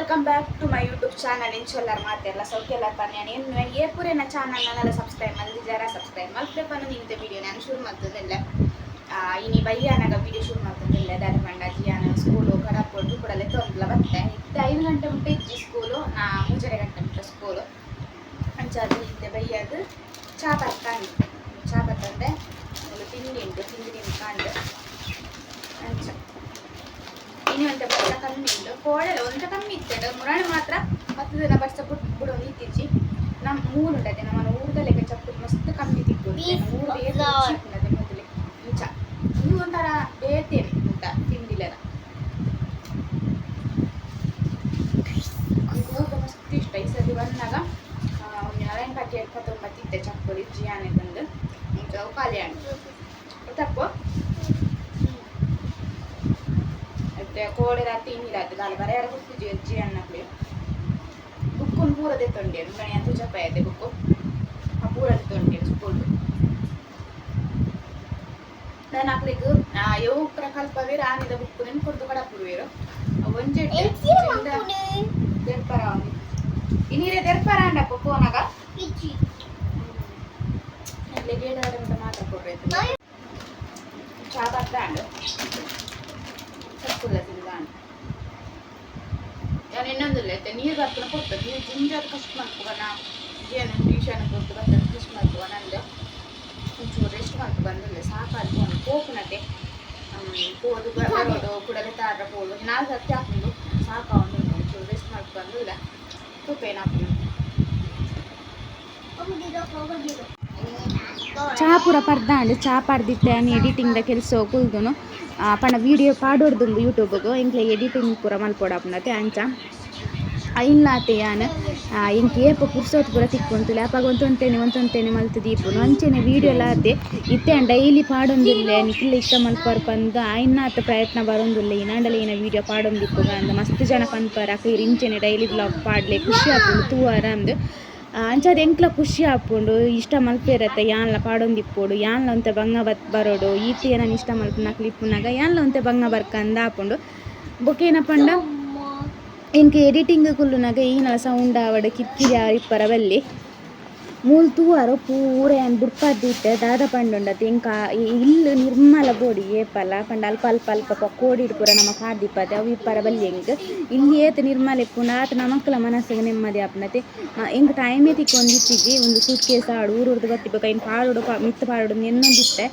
Welcome back to my YouTube channel ಇಂಚೊಲ್ಲರ್ ಮಾತೆಲ್ಲ ಸೌಖ್ಯ ಪನ್ಯ ಏನು ಏ ಪೂರೇನ ಚಾನಲ್ ನನ್ನೆಲ್ಲ ಸಬ್ಸ್ಕ್ರೈಬ್ ಮಲ್ದಿದ್ದಾರ ಸಬ್ಸ್ಕ್ರೈಬ್ ಮಲ್ಪೆ ಪನ್ನ ನಿಂತ ವಿಡಿಯೋ ನಾನು ಶುರು ಮಾಡ್ತದಿಲ್ಲ. ಇನಿ ಬಯ್ಯಾನಾಗ ವಿಡಿಯೋ ಶುರು ಮಾಡ್ತದಿಲ್ಲ ದಾರ ಪಂಡ ಜಿಯಾನ ಸ್ಕೂಲು ಕಡಪೊಟ್ಟು ಕೂಡಲೇ ತೊಂದಲ ಬತ್ತೆ ಇತ್ತು ಐದು ಗಂಟೆ ಮುಟ್ಟ ಇಜ್ಜಿ ಸ್ಕೂಲು ನಾ ಮುಂಜಾನೆ ಗಂಟೆ ಮುಟ್ಟ ಸ್ಕೂಲು ಅಂಚಾದ ಇದ್ದೆ ಬೈಯದು ಚಾ ಬರ್ತಂಡು ಚಾ ಬರ್ತಂದೆ ಒಂದು ತಿಂಡಿ ಉಂಟು ತಿಂಡಿ ತಿನ್ಕೊಂಡು ಅಂಚ ಇನ್ನು ಒಂದು ಬಸ್ಸ ಕಮ್ಮಿ ಉಂಟು ಕೋಡೆಲ್ಲ ಇತ್ತು ಮುರಾಣಿ ಮಾತ್ರ ಹತ್ತು ದಿನ ಬಸ್ ಬಿಡು ಇತ್ತೀಚಿ ನಮ್ಮ ಮೂರು ಉಂಟದೆ ನಮ್ಮ ಊರದಲ್ಲೇ ಚಪ್ಪು ಮಸ್ತ್ ಕಮ್ಮಿ ತಿಂತು ಊರು ಬೇರೆ ಮೊದಲೇ. ಇಂಚ ಇದು ಒಂಥರ ಬೇತೇನೆ ಊಟ ಊಟ ಮಸ್ತ್ ಇಷ್ಟ. ಈ ಸರಿ ಬಂದಾಗ ಒಂದು ನಾರಾಯಣ ಕಟ್ಟಿ ಎಪ್ಪತ್ತೊಂಬತ್ತಿದ್ದೆ ಚಪ್ಪಲಿ ಜಿಯಾನೆ ಬಂದು. ಖಾಲಿ ಹಣ್ಣು ತಪ್ಪು ಮತ್ತೆ ಕೋಡೆ ರಾತ್ರಿ ಇನ್ನಿರಾತ್ರಿ ದಾಲ್ ಬರ ಯಾರು ಕುತ್ತಿ ಅಜ್ಜಿ ಅನ್ನಕ್ಲಿ ಬುಕ್ಕುನ್ ಪೂರದೆ ತೊಂಡೇನು ಗಣಿ ಅಂತ ಚಪ್ಪಾಯದೆ ಬುಕ್ಕು ಆ ಪೂರದೆ ತೊಂಡೇನು ಸ್ಕೂಲ್ ನಾನು ಹಾಕ್ಲಿಕ್ಕೆ ಯೋ ಪ್ರಕಲ್ಪವೇ ರಾನಿದ ಬುಕ್ಕು ನೆನ್ ಕೊಡ್ತು ಕಡಪುರುವೇರು ಒಂಜೆ ದೆರ್ಪರ ಇನ್ನೀರೆ ದೆರ್ಪರ ಅಂಡಪ್ಪ ಫೋನಾಗ ಅಲ್ಲಿ ಗೇಡಾಡ ಮಾತ್ರ ಕೊಡ್ರಿ ಚಾ ಬರ್ತಾಂಡು ತಪ್ಪುಲ್ಲ ಇನ್ನೊಂದಿಲ್ಲ ಐತೆ ನೀರು ಬರ್ತಾನೆ ಕೊಡ್ತದೆ ನೀರು ಜಿಂಜರ್ ಕಷ್ಟ ಮಾಡ್ಕೋ ನಾ ಏನು ಟ್ಯೂಷನ್ ಕೊಟ್ಟು ಕಷ್ಟ ಮಾಡ್ಕೋ ನಂದು ಒಂಚೂರು ರೆಸ್ಟ್ ಮಾಡ್ಕೊ ಬಂದಿಲ್ಲ ಸಾಕಾಗಿ ಒಂದು ಕೋಪನತೆ ಪೋದು ಬರೋದು ಕೂಡಲೇ ತಾರ ಹೋದು ನಾಲ್ಕು ಹತ್ತಿ ಹಾಕೊಂಡು ಸಾಕು ಅವನು ಒಂಚೂರು ರೆಸ್ಟ್ ಮಾಡ್ಕೊ ಬಂದಿಲ್ಲ ತುಪ್ಪೇನು ಹಾಕೊಂಡು ಚಾ ಪೂರ ಪರ್ದಾಂಡು ಚಾ ಪರ್ದಿತ್ತೆ ಅನಿ ಎಡಿಟಿಂಗ್ದ ಕೆಲಸ ಕುಲ್ದುನು ಪಂಡ ವಿಡಿಯೋ ಪಾಡೋಡ್ದುಂಡು ಯೂಟ್ಯೂಬ್ಗು ಎಂಕ್ಲೆ ಎಡಿಟಿಂಗ್ ಪೂರ ಮಲ್ಪೊಡಾಪುನತೆ ಅಂಚ ಇಲ್ಲಾತೆ ಯಾನ್ ಇಂಕ್ ಏಪ ಪುರ್ಸೋತ್ ಪೂರ ತಿಕ್ಕೊಂತುಲೆ ಅಪಾಗ ಒಂತೊಂತೇನೆ ಒಂತೊಂತೇನೆ ಮಲ್ತು ದೀಪುನು ಅಂಚೆನೆ ವಿಡಿಯೋ ಲಾತೆ ಇತ್ತೆ ಡೈಲಿ ಪಾಡೊಂದುಲ್ಲೆ ನಿಖಿಲ್ ಇಷ್ಟ ಮಲ್ಪರ್ ಪಂದ್ ಆಯ್ನಾತ ಪ್ರಯತ್ನ ಬರೊಂದುಲ್ಲೆ ಇನಾಂಡಲ ಏನ ವಿಡಿಯೋ ಪಾಡೊಂದಿಪ್ಪುಗ ಅಂದ ಮಸ್ತ್ ಜನ ಪನ್ಪರ್ ಅಕ ಇಂಚೆನೆ ಡೈಲಿ ಬ್ಲಾಗ್ ಪಾಡ್ಲೆ, ಖುಷಿ ಆಪುಂಡು ತೂವರ ಅಂದ್. ಅಂಚಾದ ಎಂಕ್ಲ ಖುಷಿ ಆಪುಂಡು ಇಷ್ಟ ಮಲ್ಪೇರತ್ತೆ ಯಾನ್ಲ ಪಾಡೊಂದಿಪ್ಪೋಡು ಯಾನ್ಲ ಒಂತೆ ಬಂಗ ಬತ್ ಬರೋಡು ಈತಿ ನಾನು ಇಷ್ಟ ಮಲ್ಪುನ ಕ್ಲಿಪ್ಪುನಾಗ ಯಾನ್ಲ ಒಂತೆ ಬಂಗ ಬರ್ಕಂದ ಆಪುಂಡು ಬೊಕೇನ ಪಂಡ ಎಂಕೆ ಎಡಿಟಿಂಗ್ ಕುಲ್ಲುನಾಗ ಈನಲ ಸೌಂಡ್ ಆವಡ್ ಕಿಕ್ಕಿರಿ ಇಪ್ಪರ ಬಲ್ಲಿ ಮೂಲ್ ತೂವಾರು ಪೂರ ಏನ್ ಬುಡ್ಪದ್ದಿತ್ತೆ ದಾದ ಪಂಡುಂಡ ಎಂಕ ಇಲ್ಲ್ ನಿರ್ಮಲ ಬೋಡಿ ಏಪಲ ಪಂಡ ಅಲ್ಪ ಅಲ್ಪ ಅಲ್ಪ ಕೋಡಿಡ್ ಪೂರ ನಮ ಕಾದಿಪ್ಪದೆ ಅವು ಇಪ್ಪರ ಬಲ್ಲಿ ಎಂಕ್ ಇಲ್ಲಿ ಏತ್ ನಿರ್ಮಲ ಇಪ್ಪುಂಡು ಆತ ನಮಕ್ಲ ಮನಸ್ಸಿಗೆ ನೆಮ್ಮದಿ ಆಪುನತೆ. ಎಂಕ್ ಟೈಮೇ ತಿಕ್ಕೊಂದಿತ್ತಿಜ್ಜಿ ಒಂದು ಸೂಟ್ ಕೇಸ್ ಆಡು ಊರೂರ್ದು ಬತ್ತಿಬೇಕು ಇನ್ನು ಪಾಡುಡು ಮಿತ್ತು ಪಾಡುಡು ಎನ್ನೊಂದಿತ್ತೆ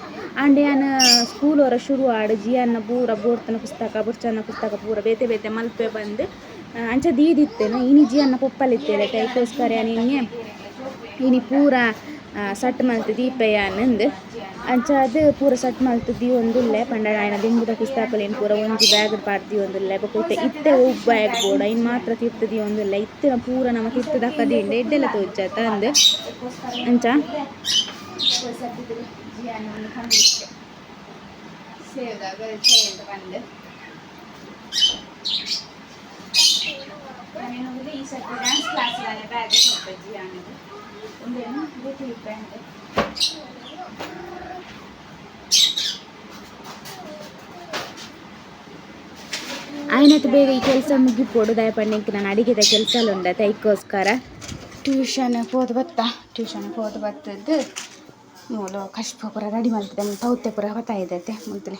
ಆಂಡ್ ಯಾನ್ ಸ್ಕೂಲ್ ಅವರ ಶುರು ಆಡು ಜಿಯನ್ನ ಪೂರ ಬೋರ್ತನ ಪುಸ್ತಕ ಬುರ್ಚನ ಪುಸ್ತಕ ಪೂರ ಬೇತೆ ಬೇತೆ ಮಲ್ಪೆ ಬಂದು, ಅಂಚ ದೀದಿತ್ತೇನು, ಇನಿ ಜಿಯನ್ನ ಪೊಪ್ಪಲಿತ್ತೇನೆ ಕೈಕೋಸ್ಕರ ನಿನ್ನೆ ಇನಿ ಪೂರ ಸಟ್ ಮಲ್ತ್ ದೀಪಯ್ಯನಂದ್ ಅಂಚ ಅದು ಪೂರ ಸಟ್ ಮಲ್ತ್ ದಿ ಒಂದುಲ್ಲೆ ಪಂಡ ಆಯ್ನ ದಿಂಬುದ ಪುಸ್ತಕಲೇನು ಪೂರ ಒಂಜಿ ಬ್ಯಾಗ್ ಪಾಡ್ದಿ ಒಂದುಲ್ಲೆ. ಬೊಕ ಇತ್ತೆ ಒಬ್ಬ ಬ್ಯಾಗ್ ಬೋಡ ಮಾತ್ರ ತಿರ್ತದಿ ಒಂದುಲ್ಲೆ. ಇತ್ತಿನ ಪೂರ ನಮ್ಮ ತಿರ್ತದ ಕದಿಂಡೆ ಎಡ್ಡೆಲ್ಲ ತೋಜ ತಂದ್. ಅಂಚ ಈ ಸರ್ತಿ ಡ್ಯಾನ್ಸ್ ಕ್ಲಾಸ್ಗಾನೆ ಬ್ಯಾಗ್ ಪ್ಯಾಂಟ್ ಆಯ್ನತ್ತು ಬೇಗ ಈ ಕೆಲಸ ಮುಗಿಪೋಡು ದಯಪಂಡಿಂಕ್ ನಾನು ಅಡಿಗೆದ ಕೆಲಸ ಟ್ಯೂಷನ್ ಹೋದ್ ಬತ್ತ? ಟ್ಯೂಷನ್ ಹೋದ್ ಬತ್ತದ್ದು ಮೂಲು ಕಷ್ಟ ಪೂರ ರೆಡಿ ಮಾಡ್ತಿದ್ದೆ ತೌತೆ ಪೂರ ಮುಂತಲೆ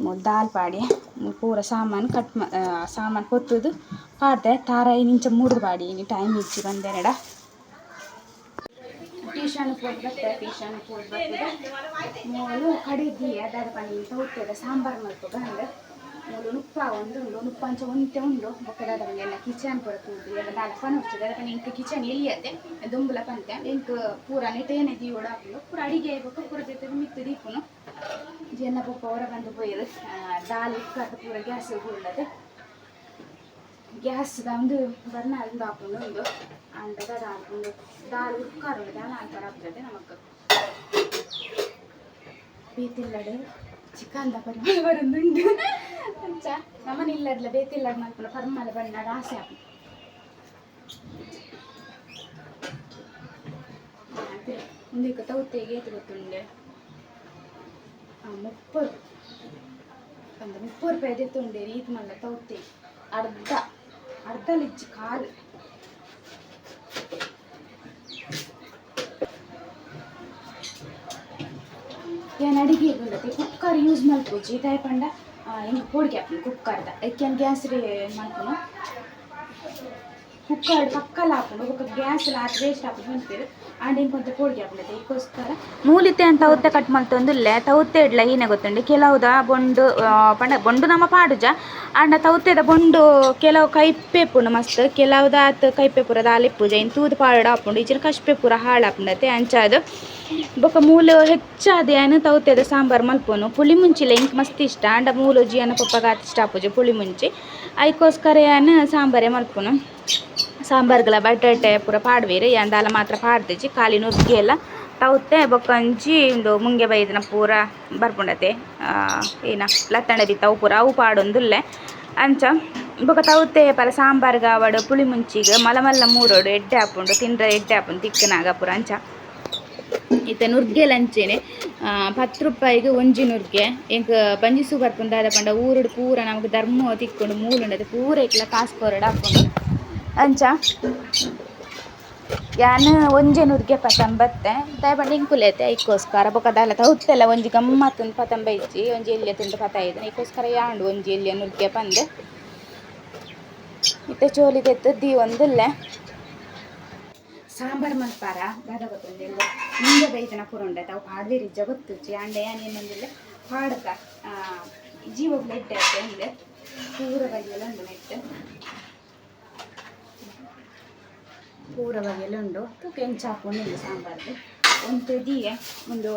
ಮೊದಲೇ ದಾಲ್ ಪಾಡಿ ಪೂರ ಸಾಮಾನು ಕಟ್ ಮಾ ಸಾಮಾನು ಕೊತ್ತುದು ಪಾಡ್ದೆ ತಾರಾಯಿ ನಿಂಚ ಮೂರ್ದು ಪಾಡಿ ಇನ್ನು ಟೈಮ್ ಇಚ್ಚಿ ಬಂದೆರಡ ಬತ್ತೆ ಟ್ಯೂಷನ್ ಹೋದ್ ಬರ್ತದೆ. ಮೂಲು ಕಡಿದಿ ಅದಾದ ಪನಿ ತೌತೆದ ಸಾಂಬಾರು ಮಲ್ಪ ಬಂದು ಮೂಲು ನುಪ್ಪ ಒಂದು ಉಂಡು ನುಪ್ಪ ಅಂಚ ಒಂತೆ ಉಂಡು. ಬೊಕ್ಕದಾದ ಎಲ್ಲ ಕಿಚನ್ ಪೂರ ತೂದು ಎಲ್ಲ ದಾಲ ಫನ್ ಹೋಗ್ತದೆ ಅದಕ್ಕೆ ಇಂಕ ಕಿಚನ್ ಎಲ್ಲಿಯತ್ತೆ ದುಂಬುಲ ಪಂತೆ. ಇಂಕ ಪೂರ ನೆಟೇನೆ ದೀ ಹಾಕಲು. ಪೂರ ಅಡಿಗೆ ಆಗ್ಬೇಕು, ಪೂರ ಜೊತೆ ಮಿತ್ತು ದೀಪನು. ಜನ ಪಪ್ಪ ಹೊರ ಬಂದು ಪೋಯ್ರು ದಾಲ್ ಇಕ್ಕಟ್ಟು ಪೂರ ಗ್ಯಾಸ್ ಉಳ್ಳದೆ ಗ್ಯಾಸ್ ಒಂದು ಬರ್ನ ಒಂದು ಹಾಕೊಂಡು ಒಂದು ಅಂಡದ ಹಾಕೊಂಡು ದಾಲ್ ಉಕ್ಕಾರು ದಾಲ್ ಹಾಕ್ತಾರೆ ಆಗ್ತದೆ ನಮಕ್ ಬೇತಿಲ್ಲಡೆ? ಚಿಕನ್ ಪರಿಮಳ ಬರೋದುಂಟು. ಅಂಚ ನಮ್ಮನಿಲ್ಲಡ್ಲ ಬೇತಿಲ್ಲಡ್ ಮಲ್ಪನ ಪರ್ಮಲ ಬಣ್ಣ ರಾಸೆ ಹಾಕಿ ಮುಂದಕ್ಕೆ ತೌತೆಗೆ ಏತು ಗೊತ್ತುಂಡೆ ಮುಪ್ಪರು ಅಂದ್ರೆ ಮುಪ್ಪು ರೂಪಾಯಿ ಎತ್ತುಂಡೆ ರೀತಿ ಮಲ್ಲ ತೌತೆ ಅರ್ಧ. ಅರ್ಧ ಲಿಚ್ಚಿ ಕಾಲು. ಏನು ಅಡಿಗೆ ಬಂದತೆ ಕುಕ್ಕರ್ ಯೂಸ್ ಮಲ್ಪೋಜಿ ಜೀತಾಯಿ ಪಂಡ. ಹೆಂಗೆ ಪೋಡಿಗೆ ಹಾಕ್ತೀನಿ ಕುಕ್ಕರ್ದ ಎಕ್ಕೆನ್ ಗ್ಯಾಸ್ ರೀ ಮಾಡ್ಕೊನು? ಕುಕ್ಕರ್ ಪಕ್ಕಲ್ಲಿ ಹಾಕೊಂಡು ఒక ಗ್ಯಾಸ್ ಆತ ವೇಸ್ಟ್ ಹಾಕೊಂಡು ನಿಂತಿರು ಆಂಡ್ ಇಂಕೊಂತ ಕೋಳಿಗೆ ಹಾಕೊಂಡೈತೆ ಇದಕ್ಕೋಸ್ಕರ ಮೂಲಿತೆ ಅಂತ ಅವತ್ತೆ ಕಟ್ ಮಲ್ತೊಂದುಲ್ಲೆ ತೌತ್ತೆ ಇಡ್ಲ? ಹೀನೆ ಗೊತ್ತುಂಡು ಕೆಲವುದ ಬೊಂಡು ಪಂಡ, ಬೊಂಡು ನಮ್ಮ ಪಾಡುಜ. ಆಂಡ ತೌತೆದ ಬೊಂಡು ಕೆಲವು ಕೈಪೆ ಪುಂಡು ಮಸ್ತ್. ಕೆಲವುದ ಆತ ಕೈಪೆ ಪೂರ ದಾಲಿ ಪೂಜೆ ಇನ್ ತೂದು ಪಾಡು ಹಾಕೊಂಡು ಈಚಿನ ಕಶ್ಪೆ ಪೂರ ಹಾಳು ಹಾಕೊಂಡೈತೆ ಅಂಚಾದು ಬೊಕ ಮೂಲು ಹೆಚ್ಚಾದ ಏನು ತೌತೆದ ಸಾಂಬಾರ್ ಮಲ್ಪೊನು. ಪುಳಿ ಮುಂಚಿಲ ಇಂಕ್ ಮಸ್ತ್ ಇಷ್ಟ. ಆಂಡ ಮೂಲು ಜಿಯನ ಪಪ್ಪಗಾತ್ ಇಷ್ಟ ಆಪುಜಿ ಪುಳಿ ಮುಂಚಿ. ಅದಕ್ಕೋಸ್ಕರ ಏನು ಸಾಂಬಾರೇ ಮಲ್ಪೊನು. ಸಾಂಬಾರ್ಗಳ ಬಟಾಟೆ ಪೂರ ಪಾಡ್ವೇರು. ಯಾಂದಾಲ ಮಾತ್ರ ಪಾಡ್ದಿಜಿ ಖಾಲಿ ನುಗ್ಗಿ ಎಲ್ಲ ತೌತೆ. ಬೊಕ್ಕಂಚಿ ಒಂದು ಮುಂಗೆ ಬೈದಿನ ಪೂರ ಬರ್ಪುಂಡತೆ. ಏನ ಲತ್ತಂಡ ಬಿತ್ತವು ಪೂರ. ಅವು ಪಾಡೊಂದುಲ್ಲೆ. ಅಂಚ ಬೊಕ ತೌತೆ ಪರ ಸಾಂಬಾರ್ಗ ಅವಡು ಪುಳಿ ಮುಂಚಿಗೆ ಮಲಮಲ್ಲ ಮೂರೋಡು ಎಡ್ಡೆ ಹಾಪುಂಡು. ತಿಂಡ್ರೆ ಎಡ್ಡೆ ಹಾಪುಂಡು ತಿಕ್ಕನಾಗ ಪೂರ ಅಂಚ. ಇತ್ತೆ ನುರ್ಗೆ ಲಂಚೇನೆ. ಪತ್ತು ರೂಪಾಯಿಗೆ ಒಂಜಿ ನುರ್ಗೆ. ಎಂಕ್ ಬಂಜಿಸು ಬರ್ಪುಂದಾದ ಪಂಡ ಊರುಡು ಪೂರ ನಮಗೆ ಧರ್ಮ ತಿಕ್ಕೊಂಡು ಮೂಲುಂಡದೆ ಪೂರ ಇಟ್ಲ ಕಾಸು ಕೊರಡು ಹಾಕೊಂಡು ಅಂಚ? ಯಾನ್ ಒಂಜೆ ನುರ್ಗೆ ಪತಂಬತ್ತೆ ದಯಪಂಡ ಇಂಕುಲೇತೆ ಐಕೋಸ್ಕರ. ಬೊಕದಾಲ ತೌತ್ತೆಲ್ಲ ಒಂಜಿ ಗಮ್ಮತ್ತೊಂದು ಪತಂಬ ಇಜ್ಜಿ. ಒಂಜಿ ಎಲ್ಲಿಯ ತಿಂದು ಪತ ಇದ್ದಾನೆ ಐಕೋಸ್ಕರ ಯಾಂಡು ಒಂಜಿ ಎಲ್ಲಿಯ ನುರ್ಗೆ ಪಂದೆ. ಇತ್ತೆ ಚೋಲಿ ತೆತ್ತು ದಿ ಒಂದಿಲ್ಲೆ ಸಾಂಬಾರ್ ಮಲ್ಪಾರ ದಾದ ಗೊತ್ತೊಂದಿಲ್ಲ ಮುಂದೆ ಬೈತನ ಪುರುಂಡೆ ತಾವು ಪಾಡ್ವೆ ಜಗತ್ತು ಅಂಡೆ ಏನೇನೊಂದಿಲ್ಲ ಪಾಡ್ಕ. ಜೀವಗಳು ಆಯ್ತು ಅಂದೆ ಪೂರ ಬಗೆಯಲ್ಲ ಉಂಡು ನೆಟ್ಟು. ಪೂರ ಬಗೆಯಲ್ಲ ಉಂಡು ತುಕ್ಕೆ ಹೆಂಚು ಹಾಕೊಂಡಿಲ್ಲ ಸಾಂಬಾರ್ದು. ಒಂದು ತೆದಿಗೆ ಒಂದು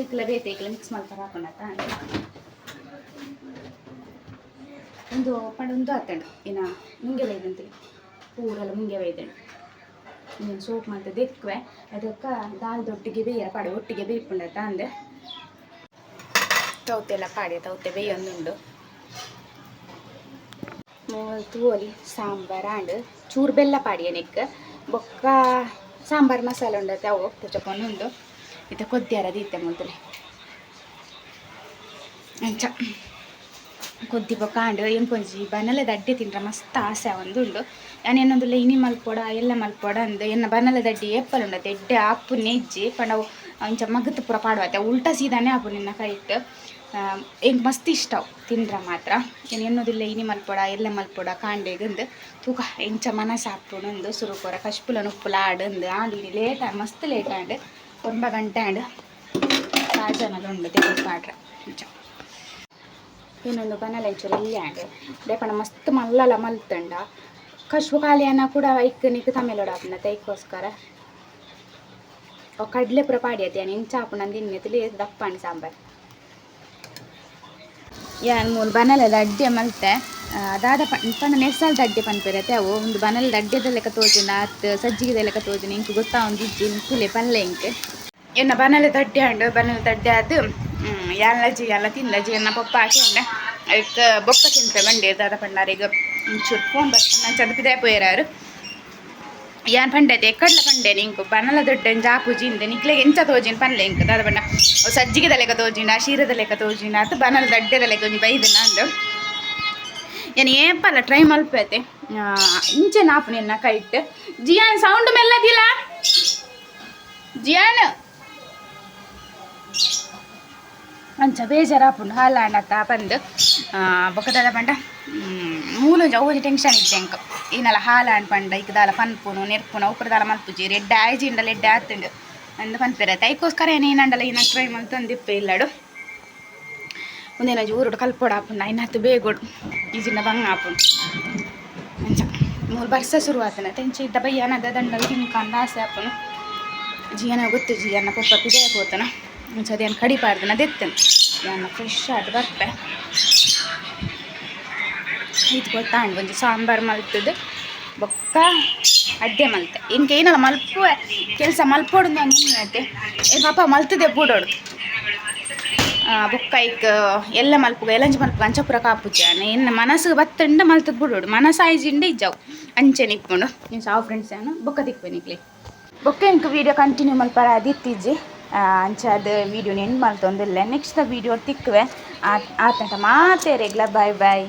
ಐಕ್ಲ ಬೇತೆ ಐಕ್ಲ ಮಿಕ್ಸ್ ಮಾಡ್ತಾರೆ ಹಾಕೊಂಡತ್ತ ಒಂದು ಪಂಡ ಒಂದು ಹಾತಂಡು ಏನ ಮುಂಗೆ ಬೈದಂತೆ ಪೂರಲ್ಲ ಮುಂಗೆ ಬೈದಂಡು ನೀನು ಸೋಪ್ ಮಾಡ್ತಾ ದೆಕ್ವೆ ಅದಕ್ಕೆ ದಾಲ್ ಬೇಯರ ಬೇಯ, ಪಾಡಿ ಒಟ್ಟಿಗೆ ಬೇಯ್ಪುಂಡತ್ತ ಅಂದೆ. ತೌತೆಲ್ಲ ಪಾಡಿ, ತೌತೆ ಬೇಯೊಂದುಂಡು. ತೂವಲಿ ಸಾಂಬಾರ್ ಆಂಡ್ ಚೂರು ಬೆಲ್ಲ ಪಾಡಿಯ ಬೊಕ್ಕ ಸಾಂಬಾರ್ ಮಸಾಲೆ ಉಂಡತ್ತೆ, ಅವು ಪುಚ್ಚಕೊಂಡುಂಡು ಇದು ಕೊದ್ದಿಯಾರ ದೀತೆ ಮೊದಲೇ ಅಂಚ. ಕೊದ್ದಿ ಬೊಕ್ಕಾಂಡು ಎಂಪೊಂಜಿ ಬನಲದ ದಡ್ಡೆ ತಿಂದ್ರೆ ಮಸ್ತ್ ಆಸೆ ಒಂದುಂಡು ನಾನು ಏನೊಂದುಲ್ಲ ಇನಿ ಮಲ್ಪೊಡ, ಎಲ್ಲ ಮಲ್ಪೊಡ ಅಂದು, ಎನ್ನ ಬನಲದ ಅಡ್ಡಿ ಏಪಲ್ ಉಂಡು ದೆಡ್ಡೆ ಆಪು ನೆಜ್ಜಿ, ಪಂಡ ಅಂಚ ಮಗತ್ ಪೂರ ಪಾಡುವತ್ತೆ ಉಲ್ಟಾ ಸೀದಾನೆ ಆಪು ನಿನ್ನ ಕೈಟ್ ಎಂಕ್ ಮಸ್ತ್ ಇಷ್ಟ ತಿಂದ್ರೆ ಮಾತ್ರ. ಏನು ಎನ್ನೋದಿಲ್ಲ ಇನಿ ಮಲ್ಪೊಡ, ಎಲ್ಲ ಮಲ್ಪೊಡ ಕಾಂಡೆಗಂದು ತೂಕ ಎಂಚ ಮನಸ್ಸು ಹಾಕ್ಬಿಡಂದು ಸುರುಪುರ ಕಶ್ಪುಲ ಉಪ್ಪುಲ ಆಡಂದು ಆಂಡು ಲೇಟ್ ಮಸ್ತ್ ಲೇಟ್ ಆಂಡ್, ಒಂಬ ಗಂಟೆ ಆಂಡ್ ಕಾಜನಲ್ಲ ಉಂಡು ತೆಗೆದು ಪಾಡ್ರೆ ಇನ್ನೊಂದು ಬನಲಂಚೂರು ಇಲ್ಲಿ ಆಂಡ್ ದೇಪಣ ಮಸ್ತ್ ಮಲ್ಲಲ ಮಲ್ತಂಡ ಕಶ್ವು ಕಾಲಿಯನ್ನ ಕೂಡ ಐಕ್ ನಿಕ್ ತಮಿಳೋಡ ಆಪ್ನ ತೈಕೋಸ್ಕರ ಕಡ್ಲೆ ಪುರ ಪಾಡಿಯತ್ತೆ ಯಾನ್ ಇಂಚ ಆಪುನ ತಿನ್ನೆತ್ತಲಿ ದಪ್ಪಣಿ ಸಾಂಬಾರ್ ಯಾನ್ ಮೂಲು ಬನಲದ ಅಡ್ಡೆ ಮಲ್ತೆ ಅದಾದ ದಾದ ಪಂಡ ನೆಸ್ಸಲ್ದ ಅಡ್ಡೆ ಪನ್ಪಿರತ್ತೆ ಅವು ಒಂದು ಬನಲದ ಅಡ್ಡೆದ ಲೆಕ್ಕ ತೋಜಿನ ಅತ್ ಸಜ್ಜಿಗೆದ ಲೆಕ್ಕ ತೋಜಿನ ಇಂಕ್ ಗೊತ್ತಾ ಒಂದು ಇಜ್ಜಿ ಕುಲೆ ಪಲ್ಲೆ ಇಂಕ್ ಎನ್ನ ಬನಲ ದಡ್ಡೆ ಹಂಡು ಬನಲ್ ದಡ್ಡೆ ಅದು ಯಾಲಜಿ ಎಲ್ಲ ತಿನ್ನಜಿ ಎನ್ನ ಪಪ್ಪ ಹಾಕಿಂಡೆ ಅದಕ್ಕೆ ಬೊಕ್ಕ ತಿಂತ ಬಂಡೆ ದಾದ ಪಂಡಾರಿಗೆ ಒಂಚೂರು ಫೋನ್ ಬರ್ತಾನೆ ನಾನು ಚದಪಿದೆ ಪೋಯರಾರು ಯಾನ್ ಪಂಡೈತೆ ಎಕ್ಕಡ್ಲ ಪಂಡೆ ನಿಂಕು ಬನಲ ದೊಡ್ಡ ಜಾಪುಜಿ ಇಂದೆ ನಿಕ್ಲೆಗೆ ಎಂಚ ತೋಜಿನ ಪನ್ಲೆ ಇಂಕ್ ದಾದ ಪಂಡ ಅವು ಸಜ್ಜಿಗೆದ ಲೆಕ್ಕ ತೋಜಿನ ಶೀರದ ಲೆಕ್ಕ ತೋಜಿನ ಅತ್ ಬನಲ ದಡ್ಡೆದ ಲೆಕ್ಕ ಒಂಜಿ ಬೈದಿನ ಅಂದು ಏನು ಏಪಲ್ಲ ಟ್ರೈ ಮಲ್ಪೈತೆ ಇಂಚೆ ನಾಪು ನಿನ್ನ ಕೈಟ್ ಜಿಯಾನ್ ಸೌಂಡ್ ಮೆಲ್ಲದಿಲ್ಲ ಜಿಯಾನ್ ಅಂಚ ಬೇಜಾರಾಪುಂಡು ಹಾಲಾಂಡತ್ತ ಬಂದು ಬೊಕದಾದ ಪಂಡ ಮೂಲು ಜೌಜಿ ಟೆನ್ಷನ್ ಇತ್ತೆ ಅಂಕ. ಏನಲ್ಲ ಹಾಲಾಂಡ್ ಪಂಡ ಇಕ್ಕದಾಲ ಪನ್ಪುನು, ನೆರ್ಪುನ ಉಪ್ಪರದಾಲ ಮಲ್ಪುಜಿ ರೆಡ್ ಆಯ್ಜಿಂಡಲ ಎಡ್ಡೆ ಆತುಂಡು. ಅಂದು ಪನ್ಪೆರೆ. ತೈಕೋಸ್ಕರ ಏನೇನಂಡಲ್ಲ ಏನ ಟ್ರೈ ಮಲ್ತಂದಿಪ್ಪೆ ಇಲ್ಲಡು. ಒಂದೇನ ಊರುಡು ಕಲ್ಪೊಡ ಆಪುಂಡ ಐನತ್ತು ಬೇಗೋಡು. ಈಜಿನ ಬಂಗ ಆಪುಂಡು ಅಂಚ ಮೂರು ಬರ್ಸ ಶುರು ಆತನ ತೆಂಚಿ ಇದ್ದ ಬಯ್ಯನದ ದಂಡಲ್ ತಿನ್ಕಂಡು ಆಸೆ ಆಪುನು ಜೀವನ ಗೊತ್ತು ಜೀವನ ಪಪ್ಪ ಪಿದೆ ಹೋತನ ಒಂಚ ಅದೇನು ಅದು ಎತ್ತೇನೆ ನಾನು ಫ್ರೆಶ್ ಆಗಿ ಬರ್ತೆ. ಇದು ಗೊತ್ತಾಂಡು ಒಂಜಿ ಸಾಂಬಾರು ಮಲ್ತದ್ದು ಬೊಕ್ಕ ಅಡ್ಡೆ ಮಲ್ತೆ. ಇನ್ಕೆ ಏನಲ್ಲ, ಮಲ್ಪುವೆ. ಕೆಲಸ ಮಲ್ಪೋಡು ನಾನು ನಿನ್ನತ್ತೆ ಏನು ಪಾಪ ಮಲ್ತದೆ ಬೂಡೋಡು ಬೊಕ್ಕ ಈಗ ಎಲ್ಲ ಮಲ್ಪು ಎಲ್ಲಂಜಿ ಮಲ್ಪುಗ ಅಂಚಪುರ ಕಾಪುಜ ಇನ್ನು ಮನಸ್ಸು ಬತ್ತಂಡ ಮಲ್ತದ್ ಬಿಡೋಡು ಮನಸ್ಸು ಆಯ್ಜಿಂಡ ಇಜ್ಜಾವು. ಅಂಚೆ ನಿಕ್ಕೊಂಡು ನೀವು ಸಾವು ಫ್ರೆಂಡ್ಸ್ ಏನು ಬೊಕ್ಕ ತಿಕ್ವೆ ನಿಕ್ಲಿ ಬೊಕ್ಕ ಇಂಕ ವೀಡಿಯೋ ಕಂಟಿನ್ಯೂ ಮಲ್ಪರ ಅದಿತ್ತಿಜ್ಜಿ ಅಂಚ ಅದು ವೀಡಿಯೋ ನೆನ್ ಮಲ್ತೊಂದಿಲ್ಲ ನೆಕ್ಸ್ಟ್ ವೀಡಿಯೋ ತಿಕ್ವೆ ಆತಂಟ ಮಾತೇ ರೆಗ್ಲ ಬಾಯ್ ಬಾಯ್